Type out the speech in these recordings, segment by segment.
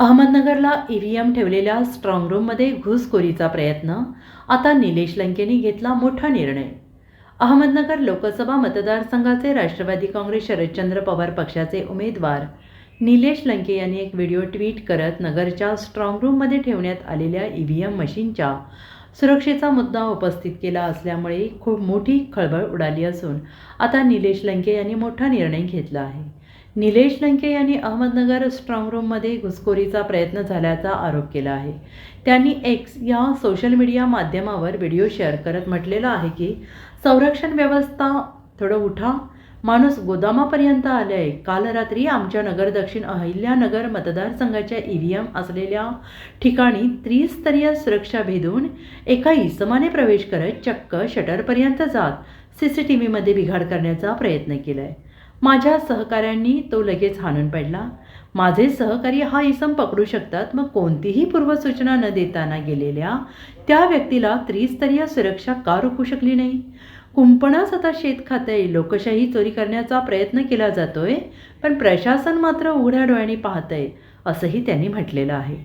अहमदनगरला EVM ठेवलेल्या स्ट्रॉंगरूममध्ये घुसखोरीचा प्रयत्न आता निलेश लंकेने घेतला मोठा निर्णय. अहमदनगर लोकसभा मतदारसंघाचे राष्ट्रवादी काँग्रेस शरदचंद्र पवार पक्षाचे उमेदवार निलेश लंके यांनी एक व्हिडिओ ट्विट करत नगरच्या स्ट्रॉंगरूममध्ये ठेवण्यात आलेल्या ई व्ही एम मशीनच्या सुरक्षेचा मुद्दा उपस्थित केला असल्यामुळे खूप मोठी खळबळ उडाली असून आता निलेश लंके यांनी मोठा निर्णय घेतला आहे. निलेश लंके यांनी अहमदनगर स्ट्रॉंग रूममध्ये घुसखोरीचा प्रयत्न झाल्याचा आरोप केला आहे. त्यांनी एक्स या सोशल मीडिया माध्यमावर व्हिडिओ शेअर करत म्हटलेलं आहे की संरक्षण व्यवस्था थोडं उठा. माणूस गोदामापर्यंत आले आहे काल रात्री आमच्या नगर दक्षिण अहिल्यानगर मतदारसंघाच्या ई व्ही एम असलेल्या ठिकाणी त्रिस्तरीय सुरक्षा भेदून एका इसमाने प्रवेश करत चक्क शटरपर्यंत जात सी सी टी व्हीमध्ये बिघाड करण्याचा प्रयत्न केला आहे माझ्या सहकाऱ्यांनी तो लगेच हाणून पडला. माझे सहकारी हा इसम पकडू शकतात मग कोणतीही पूर्वसूचना न देताना गेलेल्या त्या व्यक्तीला त्रिस्तरीय सुरक्षा का रोखू शकली नाही? कुंपणास आता शेत खाते लोकशाही चोरी करण्याचा प्रयत्न केला जातोय पण प्रशासन मात्र उघड्या डोळ्यांनी पाहतंय असंही त्यांनी म्हटलेलं आहे.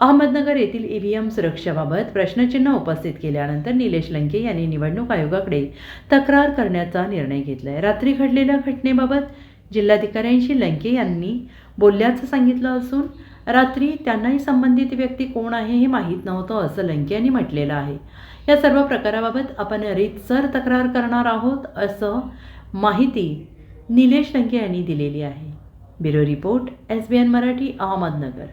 अहमदनगर येथील ईव्हीएम एम सुरक्षेबाबत प्रश्नचिन्ह उपस्थित केल्यानंतर निलेश लंके यांनी निवडणूक आयोगाकडे तक्रार करण्याचा निर्णय घेतला आहे रात्री घडलेल्या घटनेबाबत जिल्हाधिकाऱ्यांशी लंके यांनी बोलल्याचं सांगितलं असून रात्री त्यांनाही संबंधित व्यक्ती कोण आहे हे माहीत नव्हतं असं लंके यांनी म्हटलेलं आहे. या सर्व प्रकाराबाबत आपण रीतसर तक्रार करणार आहोत असं माहिती निलेश लंके यांनी दिलेली आहे. Bureau report S B N Marathi Ahmednagar.